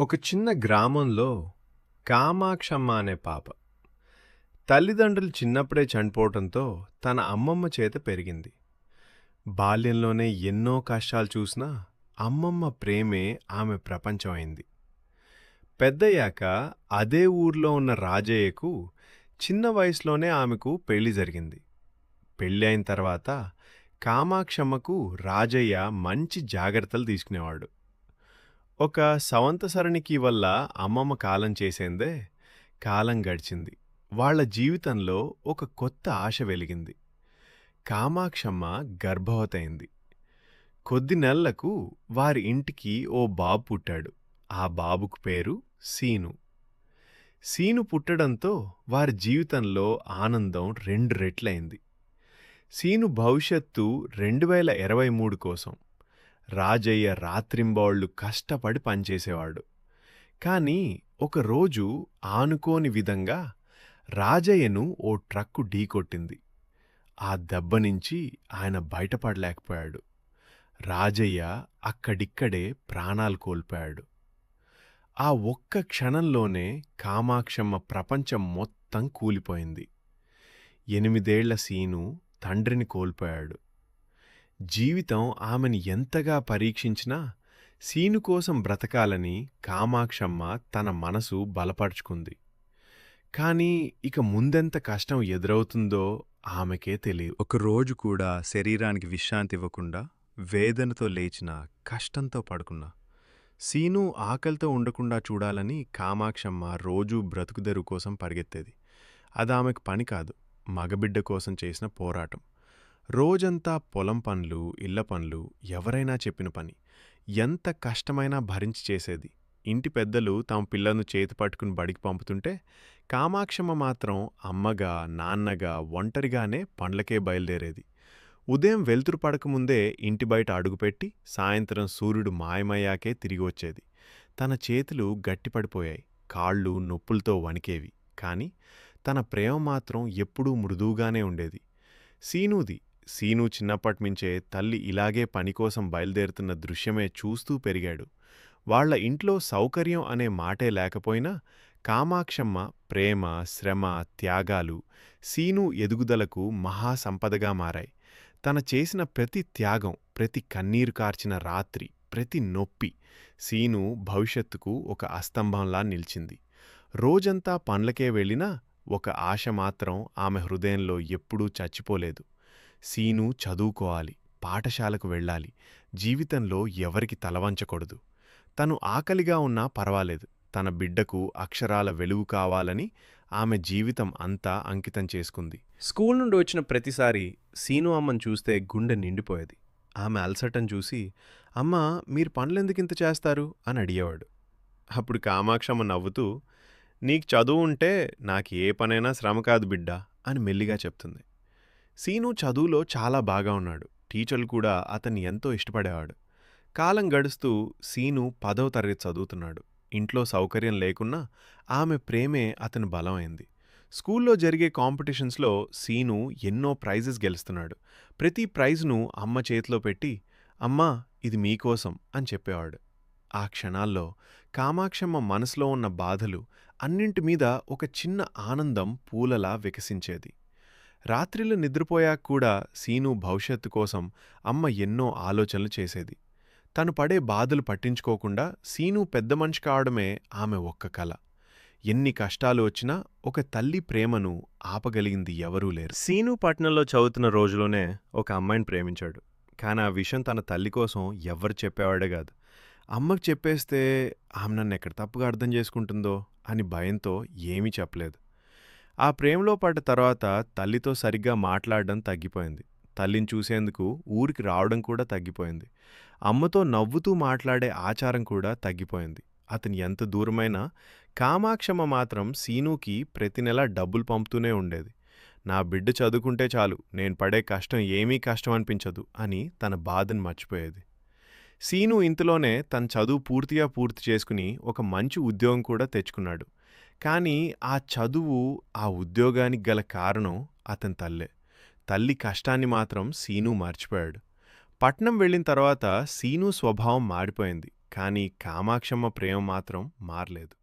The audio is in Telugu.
ఒక చిన్న గ్రామంలో కామాక్షమ్మ అనే పాప తల్లిదండ్రులు చిన్నప్పుడే చనిపోవటంతో తన అమ్మమ్మ చేత పెరిగింది. బాల్యంలోనే ఎన్నో కష్టాలు చూసినా అమ్మమ్మ ప్రేమే ఆమె ప్రపంచం అయింది పెద్దయ్యాక అదే ఊర్లో ఉన్న రాజయ్యకు చిన్న వయసులోనే ఆమెకు పెళ్ళి జరిగింది. పెళ్ళి అయిన తర్వాత కామాక్షమ్మకు రాజయ్య మంచి జాగ్రత్తలు తీసుకునేవాడు. ఒక సవంతసరణికి వల్ల అమ్మమ్మ కాలం చేసేందే కాలం గడిచింది. వాళ్ళ జీవితంలో ఒక కొత్త ఆశ వెలిగింది. కామాక్షమ్మ గర్భవతయింది. కొద్ది నెలలకు వారి ఇంటికి ఓ బాబు పుట్టాడు. ఆ బాబుకు పేరు సీను. సీను పుట్టడంతో వారి జీవితంలో ఆనందం రెండు రెట్లయింది. సీను భవిష్యత్తు రెండు వేల ఇరవై మూడు కోసం. రాజయ్య రాత్రింబవళ్ళు కష్టపడి పనిచేసేవాడు. కాని ఒకరోజు ఆనుకోని విధంగా రాజయ్యను ఓ ట్రక్కు ఢీకొట్టింది. ఆ దెబ్బ నుంచి ఆయన బయటపడలేకపోయాడు. రాజయ్య అక్కడిక్కడే ప్రాణాలు కోల్పోయాడు. ఆ ఒక్క క్షణంలోనే కామాక్షమ్మ ప్రపంచం మొత్తం కూలిపోయింది. ఎనిమిదేళ్ళ సీను తండ్రిని కోల్పోయాడు. జీవితం ఆమెని ఎంతగా పరీక్షించినా సీను కోసం బ్రతకాలని కామాక్షమ్మ తన మనసు బలపరుచుకుంది. కాని ఇక ముందెంత కష్టం ఎదురవుతుందో ఆమెకే తెలియదు. ఒక రోజు కూడా శరీరానికి విశ్రాంతి ఇవ్వకుండా వేదనతో లేచిన కష్టంతో పడుకున్నా. సీను ఆకలితో ఉండకుండా చూడాలని కామాక్షమ్మ రోజూ బ్రతుకుదెరువు కోసం పరిగెత్తేది. అది ఆమెకు పని కాదు. మగబిడ్డ కోసం చేసిన పోరాటం. రోజంతా పొలం పనులు ఇళ్ళ పనులు ఎవరైనా చెప్పిన పని. ఎంత కష్టమైనా భరించి చేసేది. ఇంటి పెద్దలు తమ పిల్లను చేతి పట్టుకుని బడికి పంపుతుంటే కామాక్షమ్మ మాత్రం అమ్మగా నాన్నగా ఒంటరిగానే పండ్లకే బయలుదేరేది. ఉదయం వెలుతురు పడకముందే ఇంటి బయట అడుగుపెట్టి సాయంత్రం సూర్యుడు మాయమయ్యాకే తిరిగి వచ్చేది. తన చేతులు గట్టిపడిపోయాయి. కాళ్ళు నొప్పులతో వణికేవి. కానీ తన ప్రేమ మాత్రం ఎప్పుడూ మృదువుగానే ఉండేది. సీనుది సీను చిన్నప్పటినుంచే తల్లి ఇలాగే పని కోసం బయలుదేరుతున్న దృశ్యమే చూస్తూ పెరిగాడు. వాళ్ళ ఇంట్లో సౌకర్యం అనే మాటే లేకపోయినా కామాక్షమ్మ ప్రేమ శ్రమ త్యాగాలు సీను ఎదుగుదలకు మహాసంపదగా మారాయి. తన చేసిన ప్రతి త్యాగం ప్రతి కన్నీరు కార్చిన రాత్రి ప్రతి నొప్పి సీను భవిష్యత్తుకు ఒక అస్తంభంలా నిలిచింది. రోజంతా పండ్లకే వెళ్ళినా ఒక ఆశ మాత్రం ఆమె హృదయంలో ఎప్పుడూ చచ్చిపోలేదు. సీను చదువుకోవాలి పాఠశాలకు వెళ్ళాలి. జీవితంలో ఎవరికి తలవంచకూడదు. తను ఆకలిగా ఉన్నా పర్వాలేదు. తన బిడ్డకు అక్షరాల వెలుగు కావాలని ఆమె జీవితం అంతా అంకితం చేసుకుంది. స్కూల్ నుండి వచ్చిన ప్రతిసారి సీను అమ్మను చూస్తే గుండె నిండిపోయేది. ఆమె అలసటం చూసి అమ్మ మీరు పనులెందుకింత చేస్తారు? అని అడిగేవాడు. అప్పుడు కామాక్షమ్మ నవ్వుతూ నీకు చదువు ఉంటే నాకు ఏ పనైనా శ్రమ కాదు బిడ్డా అని మెల్లిగా చెప్తుంది. సీను చదువులో చాలా బాగా ఉన్నాడు. టీచర్లు కూడా అతన్ని ఎంతో ఇష్టపడేవాడు. కాలం గడుస్తూ సీను పదవ తరగతి చదువుతున్నాడు. ఇంట్లో సౌకర్యం లేకున్నా ఆమె ప్రేమే అతని బలమైంది. స్కూల్లో జరిగే కాంపిటీషన్స్లో సీను ఎన్నో ప్రైజెస్ గెలుస్తున్నాడు. ప్రతి ప్రైజ్ను అమ్మ చేతిలో పెట్టి అమ్మా ఇది మీకోసం అని చెప్పేవాడు. ఆ క్షణాల్లో కామాక్షమ్మ మనసులో ఉన్న బాధలు అన్నింటి మీద ఒక చిన్న ఆనందం పూలలా వికసించేది. రాత్రిళ్ళు నిద్రపోయాక కూడా సీను భవిష్యత్తు కోసం అమ్మ ఎన్నో ఆలోచనలు చేసేది. తను పడే బాధలు పట్టించుకోకుండా సీను పెద్ద మనిషి కావడమే ఆమె ఒక్క కల. ఎన్ని కష్టాలు వచ్చినా ఒక తల్లి ప్రేమను ఆపగలిగింది ఎవరూ లేరు. సీను పట్నంలో చదువుతున్న రోజులోనే ఒక అమ్మాయిని ప్రేమించాడు. కానీ ఆ విషయం తన తల్లి కోసం ఎవరు చెప్పేవాడే కాదు. అమ్మకు చెప్పేస్తే ఆమె నన్ను ఎక్కడ తప్పుగా అర్థం చేసుకుంటుందో అని భయంతో ఏమీ చెప్పలేదు. ఆ ప్రేమలో పడ్డ తర్వాత తల్లితో సరిగ్గా మాట్లాడడం తగ్గిపోయింది. తల్లిని చూసేందుకు ఊరికి రావడం కూడా తగ్గిపోయింది. అమ్మతో నవ్వుతూ మాట్లాడే ఆచారం కూడా తగ్గిపోయింది. అతను ఎంత దూరమైనా కామాక్షమ్మ మాత్రం సీనుకి ప్రతి నెల డబ్బులు పంపుతూనే ఉండేది. నా బిడ్డ చదువుకుంటే చాలు నేను పడే కష్టం ఏమీ కష్టం అనిపించదు అని తన బాధను మర్చిపోయేది. సీను ఇంతలోనే తన చదువు పూర్తిగా పూర్తి చేసుకుని ఒక మంచి ఉద్యోగం కూడా తెచ్చుకున్నాడు. కానీ ఆ చదువు ఆ ఉద్యోగానికి గల కారణం అతని తల్లే. తల్లి కష్టాన్ని మాత్రం సీను మర్చిపోయాడు. పట్నం వెళ్ళిన తర్వాత సీను స్వభావం మారిపోయింది. కానీ కామాక్షమ్మ ప్రేమ మాత్రం మారలేదు.